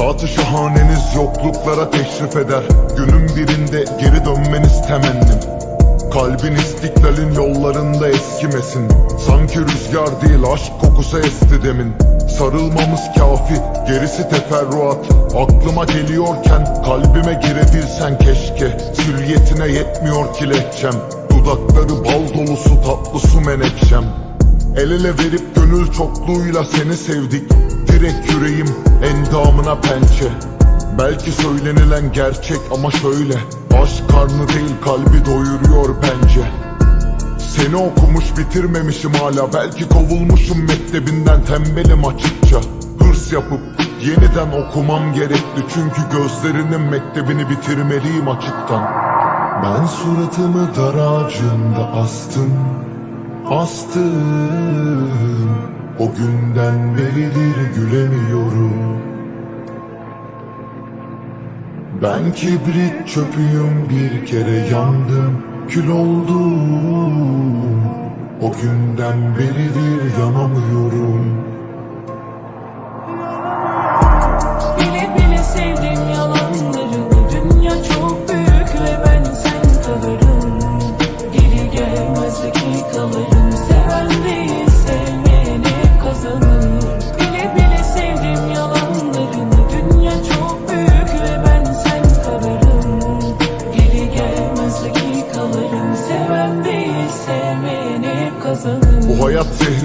Zatı şahaneniz yokluklara teşrif eder. Günün birinde geri dönmeniz temennim. Kalbin istiklalin yollarında eskimesin. Sanki rüzgar değil aşk kokusu esti demin. Sarılmamız kafi gerisi teferruat. Aklıma geliyorken kalbime girebilsen keşke. Süliyetine yetmiyor ki lehçem Dudakları bal dolusu tatlı su menekşem El ele verip gönül çokluğuyla seni sevdik. Direkt yüreğim endamına pençe. Belki söylenilen gerçek ama şöyle. Aşk karnı değil kalbi doyuruyor bence. Seni okumuş bitirmemişim hala. Belki kovulmuşum mektebinden tembelim açıkça. Hırs yapıp yeniden okumam gerekli. Çünkü gözlerinin mektebini bitirmeliyim açıktan. Ben suratımı dar ağacında astım Astım O günden beridir gülemiyorum. Ben kibrit çöpüyüm bir kere yandım kül oldum. O günden beridir yanamıyorum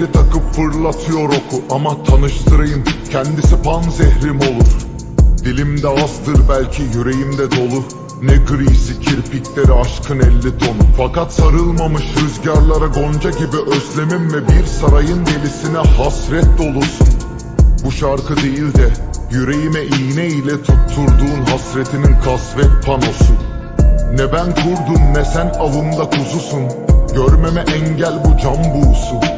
zehri takıp fırlatıyor oku Ama tanıştırayım kendisi pan zehrim olur. Dilimde azdır belki yüreğimde dolu. Ne grisi kirpikleri aşkın elli tonu. Fakat sarılmamış rüzgarlara gonca gibi özlemim Ve bir sarayın delisine hasret dolusun Bu şarkı değil de yüreğime iğne ile tutturduğun hasretinin kasvet panosu. Ne ben kurdum ne sen avımda kuzusun. Görmeme engel bu can buğusu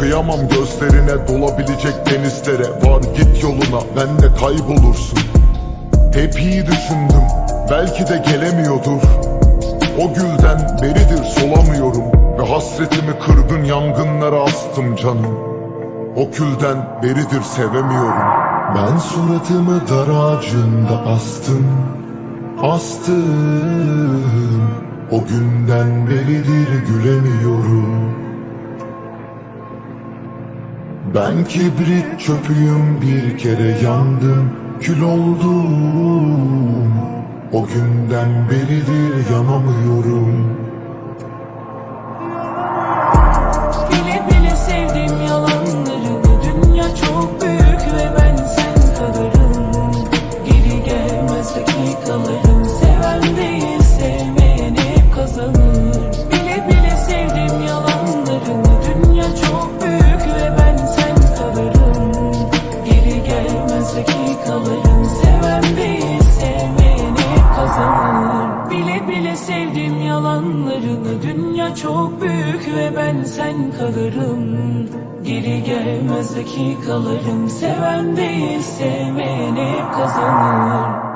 Kıyamam gözlerine dolabilecek denizlere Var git yoluna ben de kaybolursun. Hep iyi düşündüm belki de gelemiyordur. O gülden beridir solamıyorum. Ve hasretimi kırgın yangınlara astım canım. O külden beridir sevemiyorum. Ben suratımı dar ağacında astım Astım. O günden beridir gülemiyorum ben kibrit çöpüyüm bir kere yandım kül oldum. O günden beridir yanamıyorum dakikalarım Seven değil sevmeyen hep kazanır. Bile bile sevdim yalanlarını. Dünya çok büyük ve ben sen kalırım. Geri gelmez dakikalarım. Seven değil sevmeyen hep kazanır